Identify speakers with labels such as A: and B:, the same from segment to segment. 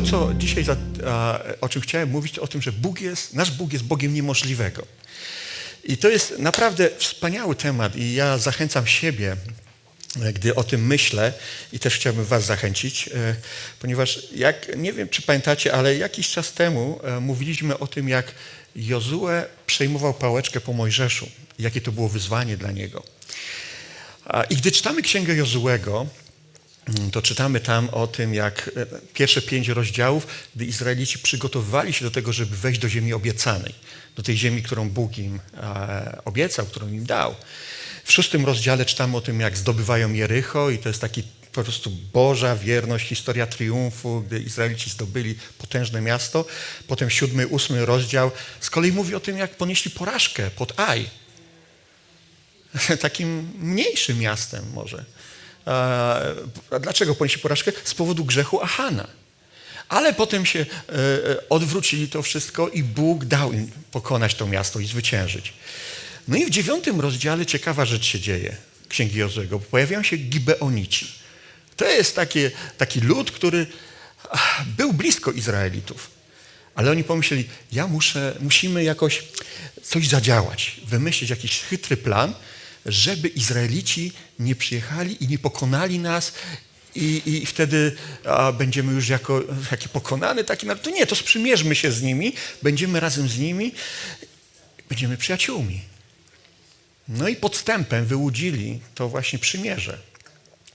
A: to, co dzisiaj, za, o czym chciałem mówić, to o tym, że Bóg jest, nasz Bóg jest Bogiem niemożliwego. I to jest naprawdę wspaniały temat i ja zachęcam siebie, e, gdy o tym myślę i też chciałbym was zachęcić, e, ponieważ jak, nie wiem, czy pamiętacie, ale jakiś czas temu e, mówiliśmy o tym, jak Jozue przejmował pałeczkę po Mojżeszu, jakie to było wyzwanie dla niego. I gdy czytamy Księgę Jozuego, mm, to czytamy tam o tym, jak e, pierwsze pięć rozdziałów, gdy Izraelici przygotowywali się do tego, żeby wejść do ziemi obiecanej, do tej ziemi, którą Bóg im e, obiecał, którą im dał. W szóstym rozdziale czytamy o tym, jak zdobywają Jericho i to jest taki po prostu Boża wierność, historia triumfu, gdy Izraelici zdobyli potężne miasto. Potem siódmy, ósmy rozdział z kolei mówi o tym, jak ponieśli porażkę pod Aj, takim mniejszym miastem może. A dlaczego ponieśli porażkę? Z powodu grzechu Ahana. Ale potem się e, e, odwrócili to wszystko i Bóg dał im pokonać to miasto i zwyciężyć. No i w dziewiątym rozdziale ciekawa rzecz się dzieje Księgi Jozłego. Pojawiają się Gibeonici. To jest takie, taki lud, który był blisko Izraelitów. Ale oni pomyśleli, ja muszę, musimy jakoś coś zadziałać, wymyślić jakiś chytry plan, żeby Izraelici nie przyjechali i nie pokonali nas i, i wtedy a, będziemy już jako taki pokonany taki naród. To nie, to sprzymierzmy się z nimi, będziemy razem z nimi, będziemy przyjaciółmi. No i podstępem wyłudzili to właśnie przymierze.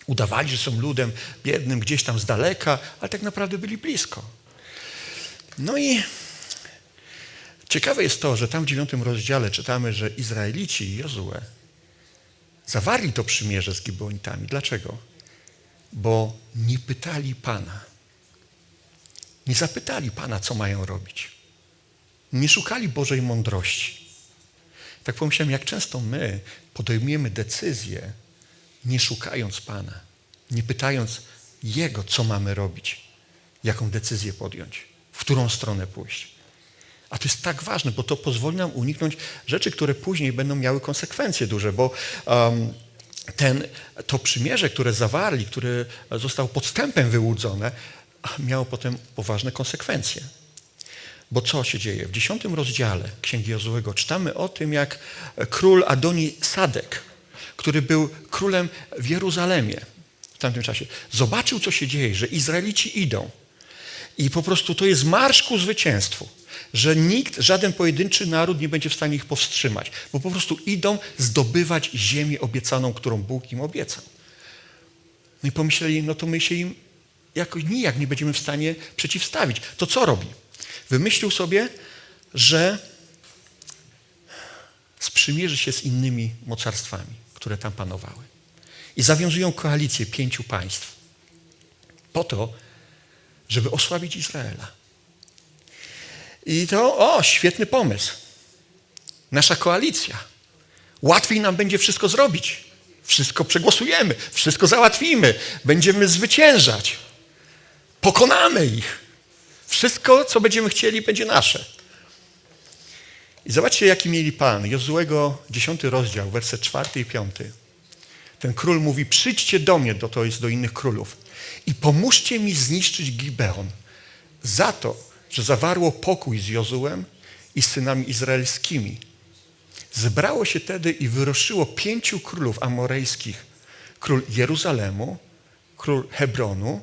A: Udawali, że są ludem biednym gdzieś tam z daleka, ale tak naprawdę byli blisko. No i ciekawe jest to, że tam w dziewiątym rozdziale czytamy, że Izraelici i Jozue zawarli to przymierze z Gibeonitami. Dlaczego? Bo nie pytali Pana. Nie zapytali Pana, co mają robić. Nie szukali Bożej mądrości. Tak pomyślałem, jak często my podejmujemy decyzje, nie szukając Pana, nie pytając Jego, co mamy robić, jaką decyzję podjąć, w którą stronę pójść. A to jest tak ważne, bo to pozwoli nam uniknąć rzeczy, które później będą miały konsekwencje duże, bo um, ten, to przymierze, które zawarli, które zostało podstępem wyłudzone, miało potem poważne konsekwencje. Bo co się dzieje? W dziesiątym rozdziale Księgi Jozułego czytamy o tym, jak król Adoni Sadek, który był królem w Jeruzalemie w tamtym czasie, zobaczył, co się dzieje, że Izraelici idą. I po prostu to jest marsz ku zwycięstwu, że nikt, żaden pojedynczy naród nie będzie w stanie ich powstrzymać, bo po prostu idą zdobywać ziemię obiecaną, którą Bóg im obiecał. No i pomyśleli, no to my się im jakoś nijak nie będziemy w stanie przeciwstawić. To co robi? Wymyślił sobie, że sprzymierzy się z innymi mocarstwami, które tam panowały. I zawiązują koalicję pięciu państw. Po to, żeby osłabić Izraela. I to, o, świetny pomysł. Nasza koalicja. Łatwiej nam będzie wszystko zrobić. Wszystko przegłosujemy, wszystko załatwimy, będziemy zwyciężać. Pokonamy ich. Wszystko, co będziemy chcieli, będzie nasze. I zobaczcie, jaki mieli plan. Jozuego, dziesiąty rozdział, werset czwarty i piąty. Ten król mówi, przyjdźcie do mnie, to, to jest do innych królów, i pomóżcie mi zniszczyć Gibeon za to, że zawarło pokój z Jozułem i synami izraelskimi. Zebrało się tedy i wyruszyło pięciu królów amorejskich. Król Jeruzalemu, król Hebronu,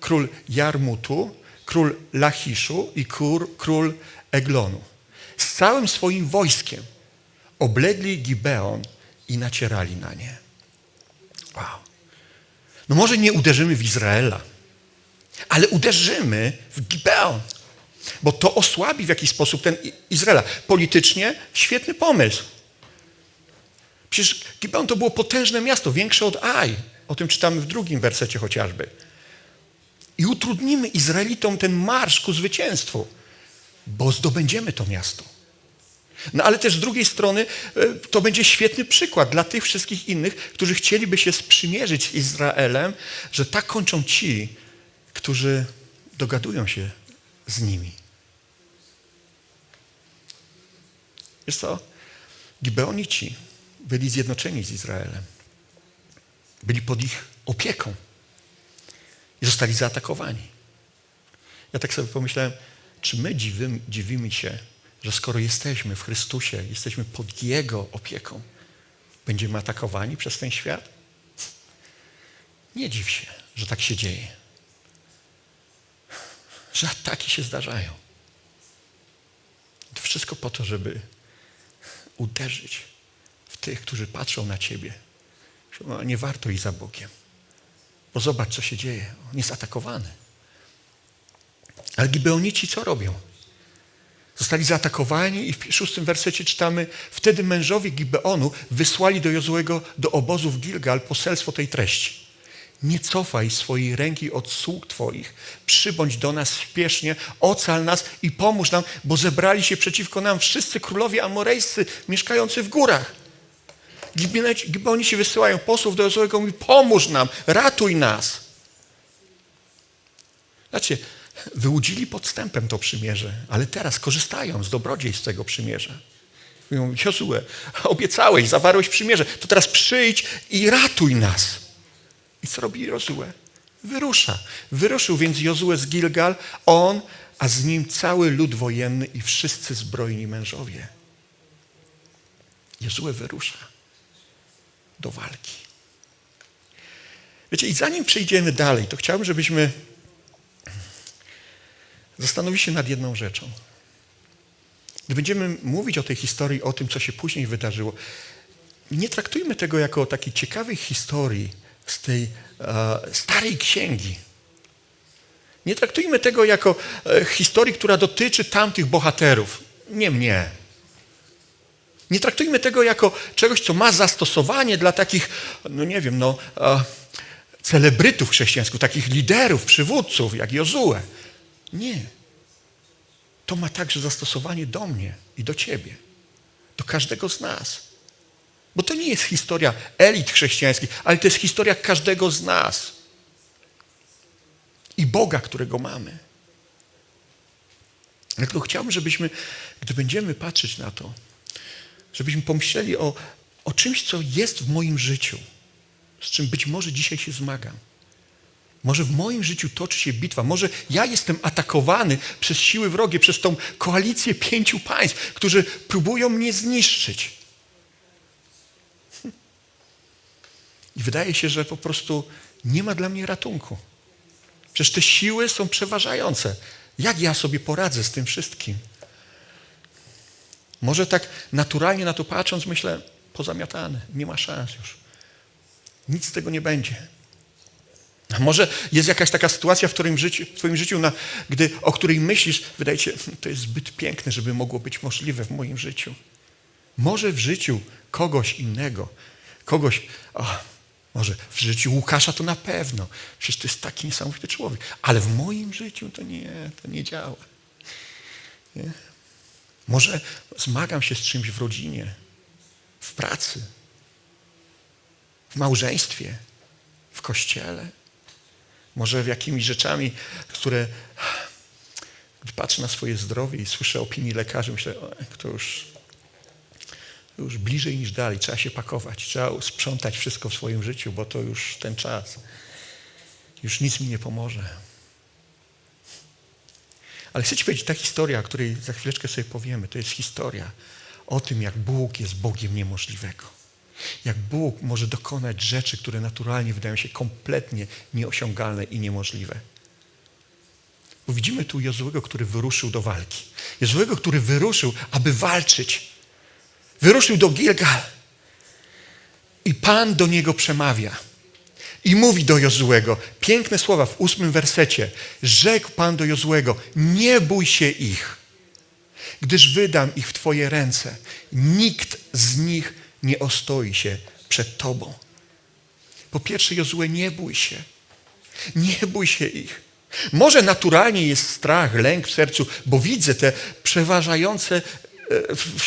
A: król Jarmutu, król Lachiszu i król, król Eglonu. Z całym swoim wojskiem obledli Gibeon i nacierali na nie. Wow. No może nie uderzymy w Izraela, ale uderzymy w Gibeon, bo to osłabi w jakiś sposób ten Izraela. Politycznie świetny pomysł. Przecież Gibeon to było potężne miasto, większe od Aj. O tym czytamy w drugim wersecie chociażby. I utrudnimy Izraelitom ten marsz ku zwycięstwu, bo zdobędziemy to miasto. No ale też z drugiej strony to będzie świetny przykład dla tych wszystkich innych, którzy chcieliby się sprzymierzyć z Izraelem, że tak kończą ci, którzy dogadują się z nimi. Wiesz co? Gibeonici byli zjednoczeni z Izraelem. Byli pod ich opieką i zostali zaatakowani. Ja tak sobie pomyślałem, czy my dziwimy, dziwimy się, że skoro jesteśmy w Chrystusie, jesteśmy pod Jego opieką, będziemy atakowani przez ten świat? Nie dziw się, że tak się dzieje. Że ataki się zdarzają. To wszystko po to, żeby uderzyć w tych, którzy patrzą na Ciebie. Nie warto iść za Bogiem. Bo zobacz, co się dzieje. On jest atakowany. Ale Gibeonici co robią? Zostali zaatakowani i w szóstym wersecie czytamy Wtedy mężowie Gibeonu wysłali do Jozłego do obozu w Gilgal poselstwo tej treści. Nie cofaj swojej ręki od sług Twoich. Przybądź do nas śpiesznie, ocal nas i pomóż nam, bo zebrali się przeciwko nam wszyscy królowie amorejscy mieszkający w górach. Gibeoni się wysyłają posłów do Jozłego mówi, pomóż nam, ratuj nas. Znacie, wyłudzili podstępem to przymierze, ale teraz korzystają z dobrodziejstw tego przymierza. Mówią, Jozue, obiecałeś, zawarłeś przymierze, to teraz przyjdź i ratuj nas. I co robi Jozue? Wyrusza. Wyruszył więc Jozue z Gilgal, on, a z nim cały lud wojenny i wszyscy zbrojni mężowie. Jozue wyrusza do walki. Wiecie, i zanim przejdziemy dalej, to chciałbym, żebyśmy zastanowili się nad jedną rzeczą. Gdy będziemy mówić o tej historii, o tym, co się później wydarzyło, nie traktujmy tego jako takiej ciekawej historii z tej e, starej księgi. Nie traktujmy tego jako e, historii, która dotyczy tamtych bohaterów. Nie mnie. Nie traktujmy tego jako czegoś, co ma zastosowanie dla takich, no nie wiem, no, e, celebrytów chrześcijańskich, takich liderów, przywódców, jak Jozue. Nie. To ma także zastosowanie do mnie i do ciebie. Do każdego z nas. Bo to nie jest historia elit chrześcijańskich, ale to jest historia każdego z nas. I Boga, którego mamy. Dlatego chciałbym, żebyśmy, gdy będziemy patrzeć na to, żebyśmy pomyśleli o, o czymś, co jest w moim życiu, z czym być może dzisiaj się zmagam. Może w moim życiu toczy się bitwa, może ja jestem atakowany przez siły wrogie, przez tą koalicję pięciu państw, którzy próbują mnie zniszczyć. I wydaje się, że po prostu nie ma dla mnie ratunku. Przecież te siły są przeważające. Jak ja sobie poradzę z tym wszystkim? Może tak naturalnie na to patrząc, myślę, pozamiatane, nie ma szans już. Nic z tego nie będzie. A może jest jakaś taka sytuacja w, życiu, w Twoim życiu, na, gdy, o której myślisz, wydaje się, to jest zbyt piękne, żeby mogło być możliwe w moim życiu. Może w życiu kogoś innego, kogoś, może w życiu Łukasza to na pewno. Przecież to jest taki niesamowity człowiek. Ale w moim życiu to nie, to nie działa. Nie? Może zmagam się z czymś w rodzinie, w pracy, w małżeństwie, w kościele. Może w jakimiś rzeczami, które gdy patrzę na swoje zdrowie i słyszę opinii lekarzy, myślę, to już, już bliżej niż dalej. Trzeba się pakować, trzeba sprzątać wszystko w swoim życiu, bo to już ten czas. Już nic mi nie pomoże. Ale chcę Ci powiedzieć, ta historia, o której za chwileczkę sobie powiemy, to jest historia o tym, jak Bóg jest Bogiem niemożliwego. Jak Bóg może dokonać rzeczy, które naturalnie wydają się kompletnie nieosiągalne i niemożliwe. Bo widzimy tu Jozłego, który wyruszył do walki. Jozłego, który wyruszył, aby walczyć. Wyruszył do Gilgal. I Pan do niego przemawia. I mówi do Jozłego, piękne słowa w ósmym wersecie. Rzekł Pan do Jozłego, nie bój się ich, gdyż wydam ich w Twoje ręce. Nikt z nich nie ostoi się przed Tobą. Po pierwsze, Jozue, nie bój się. Nie bój się ich. Może naturalnie jest strach, lęk w sercu, bo widzę te przeważające e,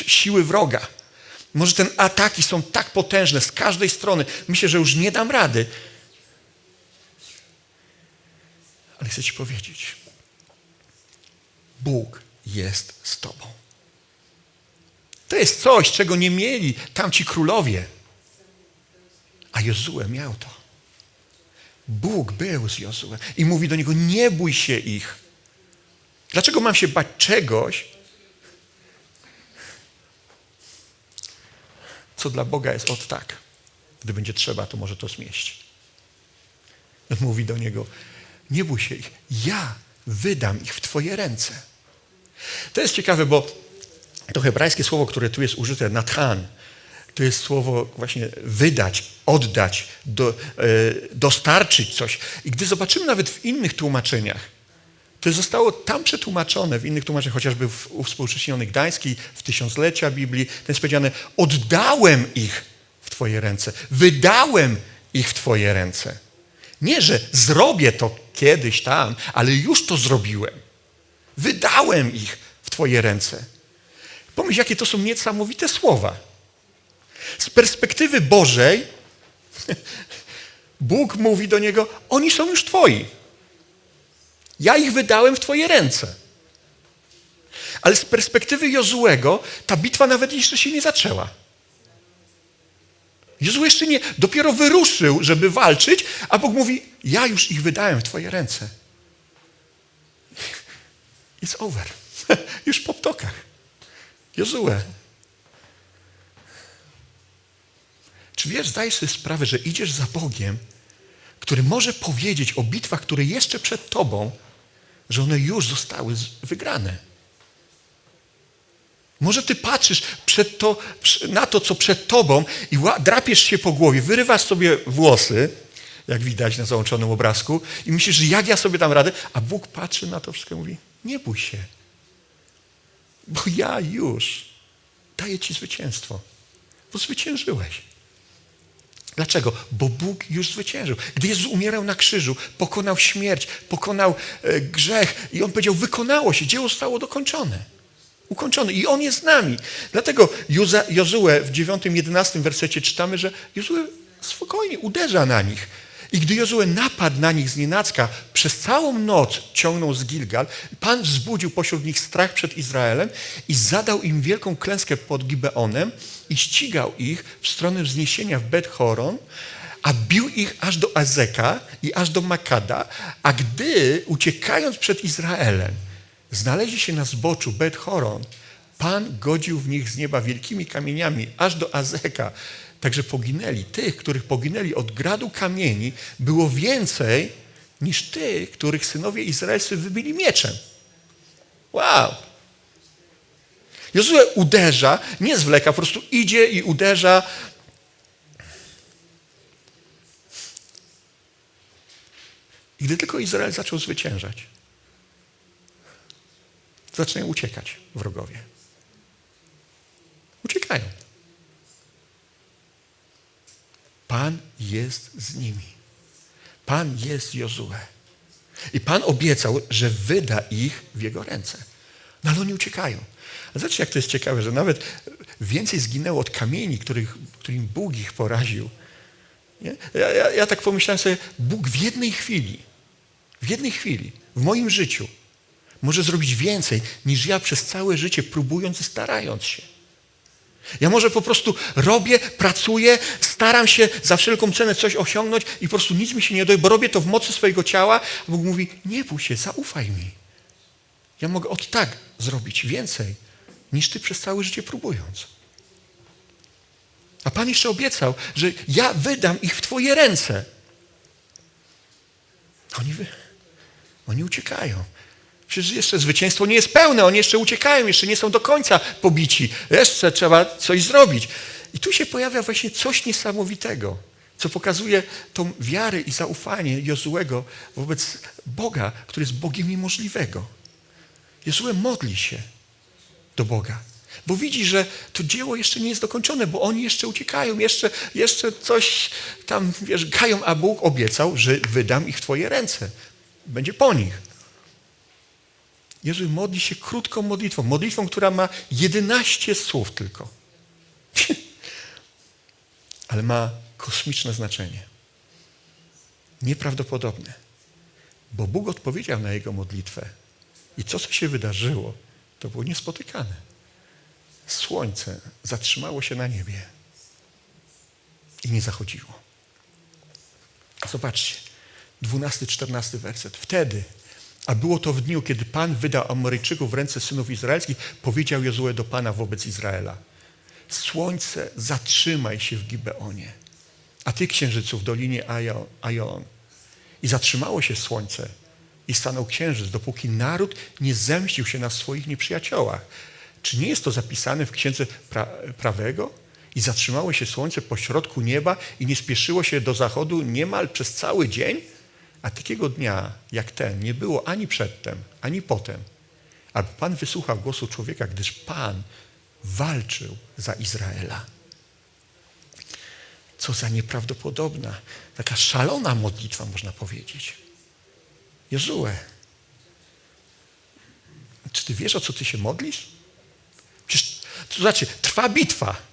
A: siły wroga. Może te ataki są tak potężne z każdej strony. Myślę, że już nie dam rady. Ale chcę Ci powiedzieć, Bóg jest z Tobą. To jest coś, czego nie mieli tamci królowie. A Jozue miał to. Bóg był z Jozue i mówi do niego, nie bój się ich. Dlaczego mam się bać czegoś, co dla Boga jest od tak? Gdy będzie trzeba, to może to zmieść. Mówi do niego, nie bój się ich, ja wydam ich w Twoje ręce. To jest ciekawe, bo to hebrajskie słowo, które tu jest użyte, nathan, to jest słowo właśnie wydać, oddać, do, e, dostarczyć coś. I gdy zobaczymy nawet w innych tłumaczeniach, to zostało tam przetłumaczone w innych tłumaczeniach, chociażby w Gdańskiej, w tysiąclecia Biblii, to jest powiedziane, oddałem ich w Twoje ręce, wydałem ich w Twoje ręce. Nie, że zrobię to kiedyś tam, ale już to zrobiłem. Wydałem ich w Twoje ręce. Pomyśl, jakie to są niesamowite słowa. Z perspektywy Bożej, Bóg mówi do niego: Oni są już Twoi. Ja ich wydałem w Twoje ręce. Ale z perspektywy Jozułego ta bitwa nawet jeszcze się nie zaczęła. Jozue jeszcze nie, dopiero wyruszył, żeby walczyć, a Bóg mówi: Ja już ich wydałem w Twoje ręce. It's over. już po ptokach. Jozue. Czy wiesz, zdajesz sobie sprawę, że idziesz za Bogiem, który może powiedzieć o bitwach, które jeszcze przed Tobą, że one już zostały wygrane. Może ty patrzysz to, na to, co przed tobą i drapiesz się po głowie, wyrywasz sobie włosy, jak widać na załączonym obrazku, i myślisz, że jak ja sobie dam radę, a Bóg patrzy na to wszystko i mówi, nie bój się, bo ja już daję ci zwycięstwo, bo zwyciężyłeś. Dlaczego? Bo Bóg już zwyciężył. Gdy Jezus umierał na krzyżu, pokonał śmierć, pokonał e, grzech i On powiedział, wykonało się, dzieło zostało dokończone. Ukończone. I On jest z nami. Dlatego Jozue w 9-11 wersecie czytamy, że Jozue spokojnie uderza na nich. I gdy Jozue napadł na nich z nienacka, przez całą noc ciągnął z Gilgal, Pan wzbudził pośród nich strach przed Izraelem i zadał im wielką klęskę pod Gibeonem i ścigał ich w stronę wzniesienia w Bet-Horon, a bił ich aż do Azeka i aż do Makada, a gdy, uciekając przed Izraelem, znaleźli się na zboczu Bet-Horon, Pan godził w nich z nieba wielkimi kamieniami aż do Azeka, Także poginęli. Tych, których poginęli od gradu kamieni, było więcej niż tych, których synowie izraelscy wybili mieczem. Wow! Jozue uderza, nie zwleka, po prostu idzie i uderza. I gdy tylko Izrael zaczął zwyciężać, zaczynają uciekać wrogowie. Uciekają. Pan jest z nimi. Pan jest Jozue. I Pan obiecał, że wyda ich w jego ręce. No ale oni uciekają. A zobaczcie, jak to jest ciekawe, że nawet więcej zginęło od kamieni, których, którym Bóg ich poraził. Ja, ja, ja tak pomyślałem sobie, Bóg w jednej chwili, w jednej chwili, w moim życiu, może zrobić więcej niż ja przez całe życie, próbując i starając się. Ja może po prostu robię, pracuję, staram się za wszelką cenę coś osiągnąć i po prostu nic mi się nie daje, bo robię to w mocy swojego ciała. A Bóg mówi, nie bój się, zaufaj mi. Ja mogę od tak zrobić więcej, niż ty przez całe życie próbując. A Pan jeszcze obiecał, że ja wydam ich w Twoje ręce. Oni, wy... Oni uciekają. Przecież jeszcze zwycięstwo nie jest pełne, oni jeszcze uciekają, jeszcze nie są do końca pobici. Jeszcze trzeba coś zrobić. I tu się pojawia właśnie coś niesamowitego, co pokazuje tą wiarę i zaufanie Jozułego wobec Boga, który jest Bogiem niemożliwego. Jozue modli się do Boga, bo widzi, że to dzieło jeszcze nie jest dokończone, bo oni jeszcze uciekają, jeszcze, jeszcze coś tam, wiesz, gają, a Bóg obiecał, że wydam ich w Twoje ręce. Będzie po nich. Jezus modli się krótką modlitwą, modlitwą, która ma 11 słów tylko. Ale ma kosmiczne znaczenie. Nieprawdopodobne. Bo Bóg odpowiedział na jego modlitwę. I co, co się wydarzyło, to było niespotykane. Słońce zatrzymało się na niebie i nie zachodziło. Zobaczcie, 12-14 werset. Wtedy A było to w dniu, kiedy Pan wydał Amoryjczyków w ręce synów izraelskich, powiedział Jozue do Pana wobec Izraela. Słońce, zatrzymaj się w Gibeonie, a ty księżycu w dolinie Ajo- Ajon. I zatrzymało się słońce i stanął księżyc, dopóki naród nie zemścił się na swoich nieprzyjaciołach. Czy nie jest to zapisane w księdze pra prawego? I zatrzymało się słońce pośrodku nieba i nie spieszyło się do zachodu niemal przez cały dzień? A takiego dnia jak ten nie było ani przedtem, ani potem. Aby Pan wysłuchał głosu człowieka, gdyż Pan walczył za Izraela. Co za nieprawdopodobna, taka szalona modlitwa, można powiedzieć. Jozue, czy ty wiesz, o co ty się modlisz? Przecież, to znaczy, trwa bitwa.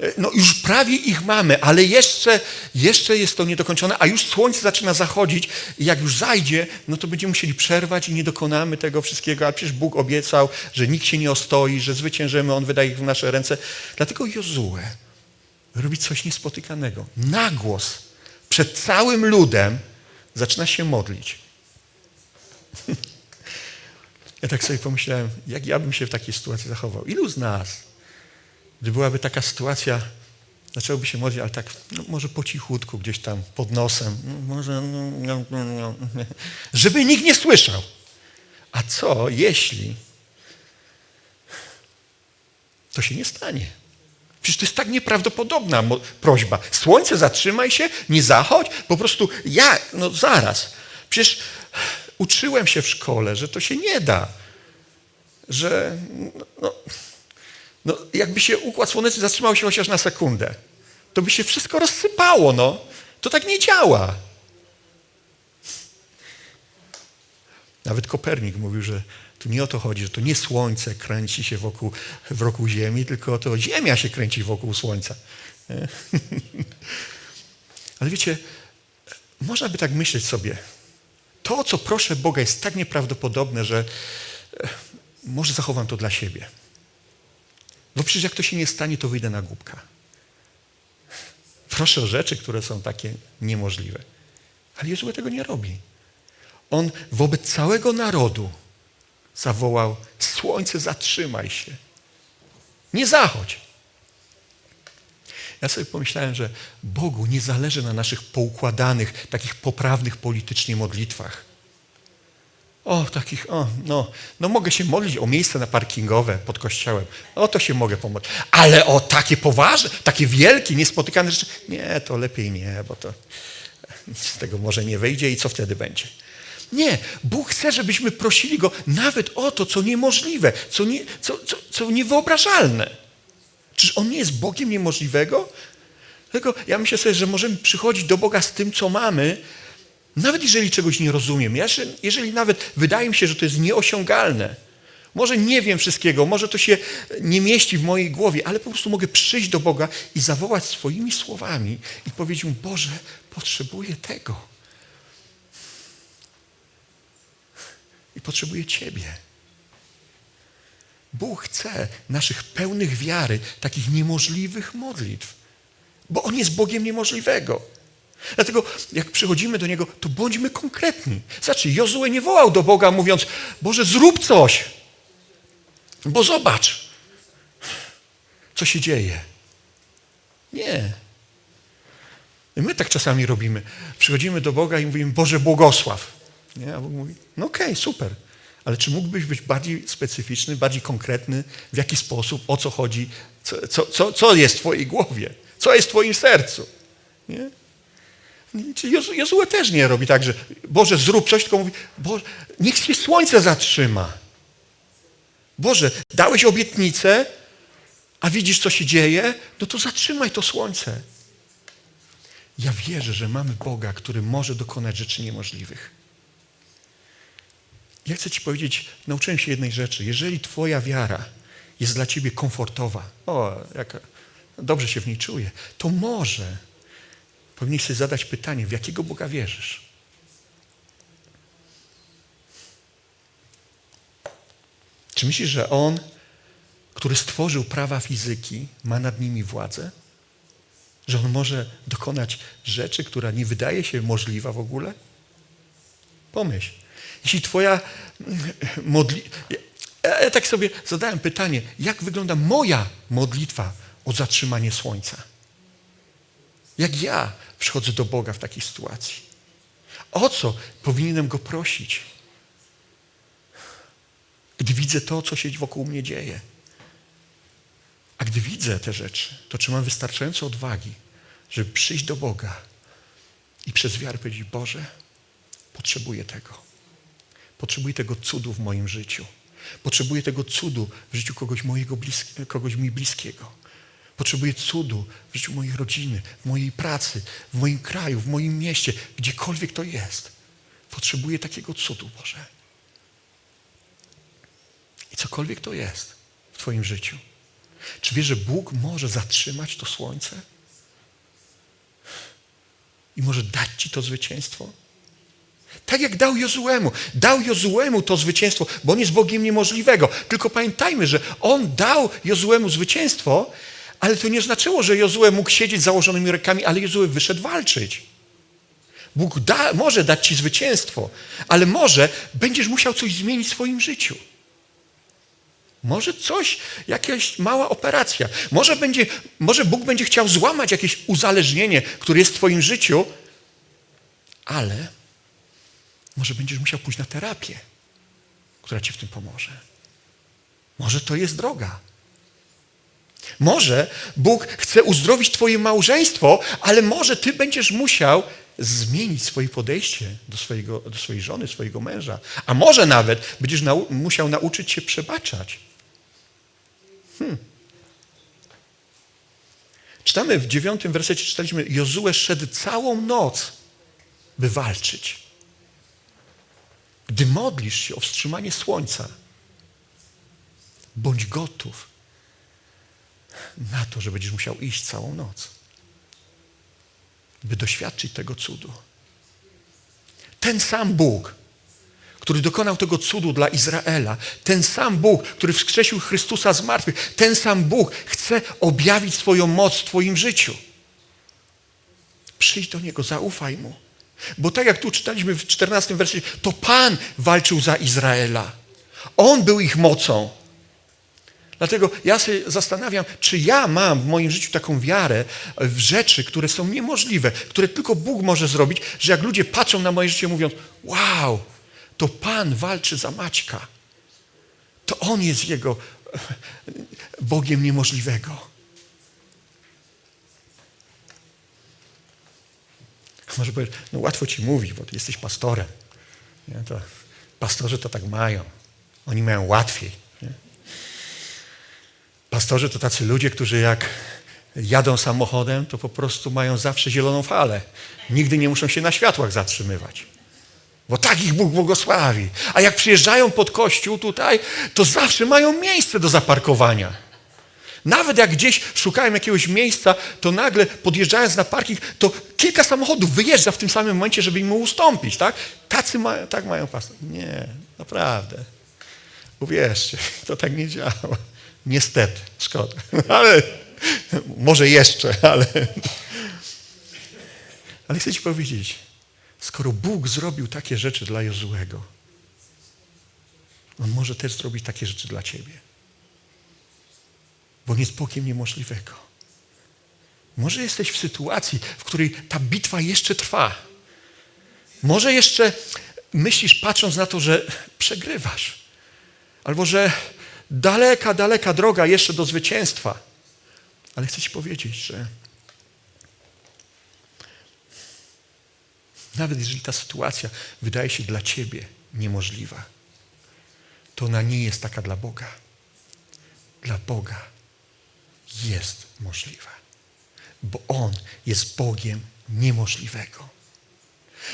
A: E, No już prawie ich mamy, ale jeszcze, jeszcze jest to niedokończone, a już słońce zaczyna zachodzić i jak już zajdzie, no to będziemy musieli przerwać i nie dokonamy tego wszystkiego, a przecież Bóg obiecał, że nikt się nie ostoi, że zwyciężymy, On wydaje ich w nasze ręce. Dlatego Jozue robi coś niespotykanego. Na głos, przed całym ludem zaczyna się modlić. Ja tak sobie pomyślałem, jak ja bym się w takiej sytuacji zachował. Ilu z nas, gdy byłaby taka sytuacja, zaczęłoby się modlić, ale tak no, może po cichutku gdzieś tam pod nosem, no, może, no, no, no, no, żeby nikt nie słyszał. A co jeśli to się nie stanie? Przecież to jest tak nieprawdopodobna prośba. Słońce, zatrzymaj się, nie zachodź. Po prostu ja, no zaraz. Przecież uczyłem się w szkole, że to się nie da. Że no, no, jakby się układ słoneczny zatrzymał się chociaż na sekundę, to by się wszystko rozsypało. No. To tak nie działa. Nawet Kopernik mówił, że tu nie o to chodzi, że to nie Słońce kręci się wokół, wokół Ziemi, tylko to Ziemia się kręci wokół Słońca. Ale wiecie, można by tak myśleć sobie, to, co proszę Boga, jest tak nieprawdopodobne, że e, może zachowam to dla siebie. Bo przecież jak to się nie stanie, to wyjdę na głupka. Proszę o rzeczy, które są takie niemożliwe. Ale Jezue tego nie robi. On wobec całego narodu zawołał: Słońce, zatrzymaj się. Nie zachodź. Ja sobie pomyślałem, że Bogu nie zależy na naszych poukładanych, takich poprawnych politycznie modlitwach. O, takich, o, no, no mogę się modlić o miejsce na parkingowe pod kościołem. O, to się mogę pomodlić. Ale o takie poważne, takie wielkie, niespotykane rzeczy, nie, to lepiej nie, bo to z tego może nie wyjdzie i co wtedy będzie? Nie, Bóg chce, żebyśmy prosili Go nawet o to, co niemożliwe, co, nie, co, co, co niewyobrażalne. Czyż On nie jest Bogiem niemożliwego? Tylko ja myślę sobie, że możemy przychodzić do Boga z tym, co mamy, nawet jeżeli czegoś nie rozumiem, jeżeli, nawet wydaje mi się, że to jest nieosiągalne, może nie wiem wszystkiego, może to się nie mieści w mojej głowie, ale po prostu mogę przyjść do Boga i zawołać swoimi słowami i powiedzieć mu, Boże, potrzebuję tego. I potrzebuję Ciebie. Bóg chce naszych pełnych wiary, takich niemożliwych modlitw, bo On jest Bogiem niemożliwego. Dlatego jak przychodzimy do Niego, to bądźmy konkretni. Znaczy, Jozue nie wołał do Boga mówiąc, Boże zrób coś, bo zobacz, co się dzieje. Nie. My tak czasami robimy. Przychodzimy do Boga i mówimy, Boże błogosław. Nie? A Bóg mówi, no okej, okay, super. Ale czy mógłbyś być bardziej specyficzny, bardziej konkretny, w jaki sposób, o co chodzi, co, co, co, co jest w Twojej głowie, co jest w Twoim sercu? Nie? Czyli też nie robi tak, że Boże, zrób coś, tylko mówi, Boże, niech się słońce zatrzyma. Boże, dałeś obietnicę, a widzisz, co się dzieje, no to zatrzymaj to słońce. Ja wierzę, że mamy Boga, który może dokonać rzeczy niemożliwych. Ja chcę Ci powiedzieć, nauczyłem się jednej rzeczy. Jeżeli Twoja wiara jest dla Ciebie komfortowa, o, jaka, dobrze się w niej czuję, to może powinieneś sobie zadać pytanie, w jakiego Boga wierzysz? Czy myślisz, że On, który stworzył prawa fizyki, ma nad nimi władzę? Że On może dokonać rzeczy, która nie wydaje się możliwa w ogóle? Pomyśl. Jeśli twoja modli... Ja, ja tak sobie zadałem pytanie, jak wygląda moja modlitwa o zatrzymanie słońca? Jak ja przychodzę do Boga w takiej sytuacji? O co powinienem Go prosić? Gdy widzę to, co się wokół mnie dzieje. A gdy widzę te rzeczy, to czy mam wystarczająco odwagi, żeby przyjść do Boga i przez wiarę powiedzieć, Boże, potrzebuję tego. Potrzebuję tego cudu w moim życiu. Potrzebuję tego cudu w życiu kogoś, mojego blisk- kogoś mi bliskiego. Potrzebuję cudu w życiu mojej rodziny, w mojej pracy, w moim kraju, w moim mieście, gdziekolwiek to jest. Potrzebuję takiego cudu, Boże. I cokolwiek to jest w Twoim życiu. Czy wiesz, że Bóg może zatrzymać to słońce? I może dać Ci to zwycięstwo? Tak jak dał Jozuemu. Dał Jozuemu to zwycięstwo, bo on jest Bogiem niemożliwego. Tylko pamiętajmy, że on dał Jozuemu zwycięstwo, ale to nie znaczyło, że Jozue mógł siedzieć z założonymi rękami, ale Jozue wyszedł walczyć. Bóg da, może dać ci zwycięstwo, ale może będziesz musiał coś zmienić w swoim życiu. Może coś, jakaś mała operacja. Może, będzie, może Bóg będzie chciał złamać jakieś uzależnienie, które jest w Twoim życiu, ale może będziesz musiał pójść na terapię, która Ci w tym pomoże. Może to jest droga. Może Bóg chce uzdrowić Twoje małżeństwo, ale może Ty będziesz musiał zmienić swoje podejście do, swojego, do swojej żony, swojego męża. A może nawet będziesz nau musiał nauczyć się przebaczać. Hmm. Czytamy w dziewiątym wersecie, czytaliśmy, Jozue szedł całą noc, by walczyć. Gdy modlisz się o wstrzymanie słońca, bądź gotów na to, że będziesz musiał iść całą noc, by doświadczyć tego cudu. Ten sam Bóg, który dokonał tego cudu dla Izraela, ten sam Bóg, który wskrzesił Chrystusa z martwych, ten sam Bóg chce objawić swoją moc w Twoim życiu. Przyjdź do Niego, zaufaj Mu. Bo tak jak tu czytaliśmy w 14 wersji, to Pan walczył za Izraela. On był ich mocą. Dlatego ja się zastanawiam, czy ja mam w moim życiu taką wiarę w rzeczy, które są niemożliwe, które tylko Bóg może zrobić, że jak ludzie patrzą na moje życie, mówiąc: Wow, to Pan walczy za Maćka. To On jest Jego Bogiem niemożliwego. Może powiesz, no łatwo ci mówić, bo ty jesteś pastorem. Nie? To pastorzy to tak mają. Oni mają łatwiej. Pastorzy to tacy ludzie, którzy jak jadą samochodem, to po prostu mają zawsze zieloną falę. Nigdy nie muszą się na światłach zatrzymywać. Bo tak ich Bóg błogosławi. A jak przyjeżdżają pod kościół tutaj, to zawsze mają miejsce do zaparkowania. Nawet jak gdzieś szukają jakiegoś miejsca, to nagle podjeżdżając na parking, to kilka samochodów wyjeżdża w tym samym momencie, żeby im ustąpić, tak? Tacy mają, tak mają pastor. Nie, naprawdę. Uwierzcie, to tak nie działa. Niestety, szkoda. Ale może jeszcze, ale... Ale chcę ci powiedzieć, skoro Bóg zrobił takie rzeczy dla Jozuego, On może też zrobić takie rzeczy dla ciebie bo jest Bogiem niemożliwego. Może jesteś w sytuacji, w której ta bitwa jeszcze trwa. Może jeszcze myślisz, patrząc na to, że przegrywasz, albo że daleka, daleka droga jeszcze do zwycięstwa. Ale chcę Ci powiedzieć, że nawet jeżeli ta sytuacja wydaje się dla Ciebie niemożliwa, to ona nie jest taka dla Boga. Dla Boga jest możliwe, bo On jest Bogiem niemożliwego.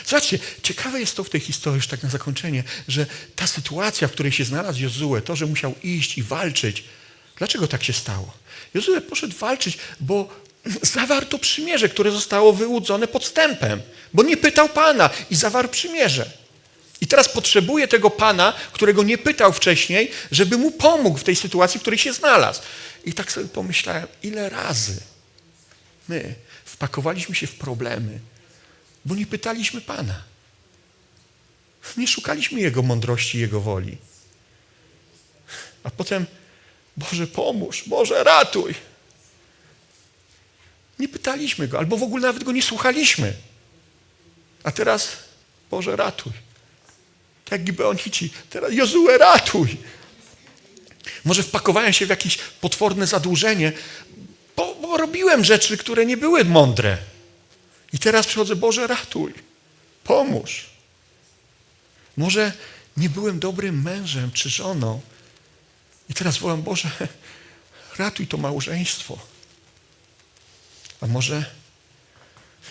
A: Zobaczcie, ciekawe jest to w tej historii, już tak na zakończenie, że ta sytuacja, w której się znalazł Jozue, to, że musiał iść i walczyć, dlaczego tak się stało? Jozue poszedł walczyć, bo zawarto przymierze, które zostało wyłudzone podstępem, bo nie pytał Pana i zawarł przymierze. I teraz potrzebuje tego Pana, którego nie pytał wcześniej, żeby mu pomógł w tej sytuacji, w której się znalazł. I tak sobie pomyślałem, ile razy my wpakowaliśmy się w problemy, bo nie pytaliśmy Pana. Nie szukaliśmy Jego mądrości, Jego woli. A potem, Boże, pomóż, Boże, ratuj. Nie pytaliśmy Go, albo w ogóle nawet Go nie słuchaliśmy. A teraz, Boże, ratuj. Tak jak Gibeonici, teraz Jozue, ratuj. Może wpakowałem się w jakieś potworne zadłużenie, bo, bo robiłem rzeczy, które nie były mądre. I teraz przychodzę, Boże, ratuj, pomóż. Może nie byłem dobrym mężem czy żoną. I teraz wołam, Boże, ratuj to małżeństwo. A może,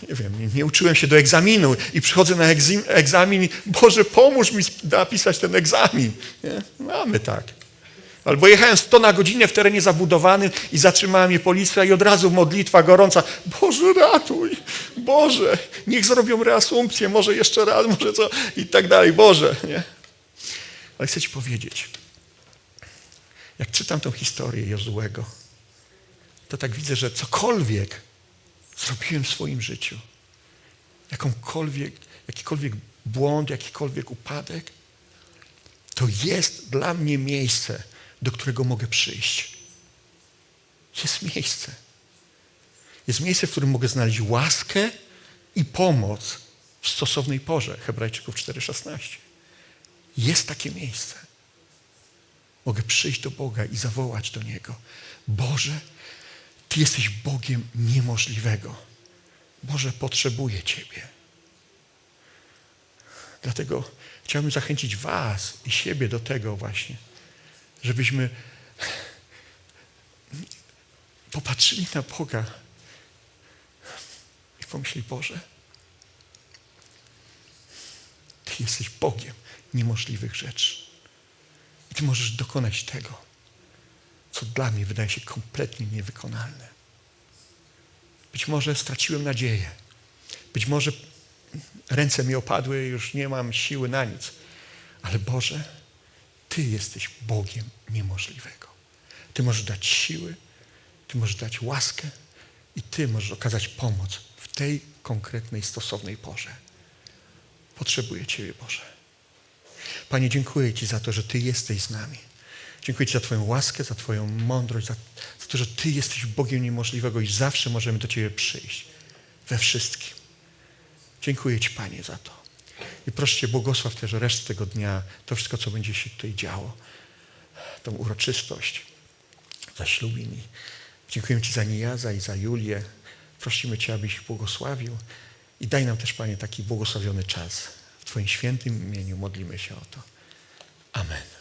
A: nie wiem, nie, uczyłem się do egzaminu i przychodzę na egzamin Boże, pomóż mi napisać ten egzamin. Nie? Mamy tak. Albo jechałem 100 na godzinę w terenie zabudowanym i zatrzymała mnie policja i od razu modlitwa gorąca. Boże, ratuj! Boże, niech zrobią reasumpcję, może jeszcze raz, może co i tak dalej. Boże, nie? Ale chcę ci powiedzieć, jak czytam tą historię Jozułego, to tak widzę, że cokolwiek zrobiłem w swoim życiu, jakąkolwiek, jakikolwiek błąd, jakikolwiek upadek, to jest dla mnie miejsce, do którego mogę przyjść. Jest miejsce. Jest miejsce, w którym mogę znaleźć łaskę i pomoc w stosownej porze. Hebrajczyków 4,16. Jest takie miejsce. Mogę przyjść do Boga i zawołać do Niego. Boże, Ty jesteś Bogiem niemożliwego. Boże, potrzebuję Ciebie. Dlatego chciałbym zachęcić Was i siebie do tego właśnie, żebyśmy popatrzyli na Boga i pomyśleli, Boże, Ty jesteś Bogiem niemożliwych rzeczy. I Ty możesz dokonać tego, co dla mnie wydaje się kompletnie niewykonalne. Być może straciłem nadzieję. Być może ręce mi opadły, już nie mam siły na nic. Ale Boże, Ty jesteś Bogiem niemożliwego. Ty możesz dać siły, Ty możesz dać łaskę i Ty możesz okazać pomoc w tej konkretnej, stosownej porze. Potrzebuję Ciebie, Boże. Panie, dziękuję Ci za to, że Ty jesteś z nami. Dziękuję Ci za Twoją łaskę, za Twoją mądrość, za, za to, że Ty jesteś Bogiem niemożliwego i zawsze możemy do Ciebie przyjść. We wszystkim. Dziękuję Ci, Panie, za to. I proszę Cię, błogosław też resztę tego dnia, to wszystko, co będzie się tutaj działo. Tą uroczystość zaślubin. I Dziękujemy Ci za Nijaza i za Julię. Prosimy Cię, abyś ich błogosławił. I daj nam też, Panie, taki błogosławiony czas. W Twoim świętym imieniu modlimy się o to. Amen.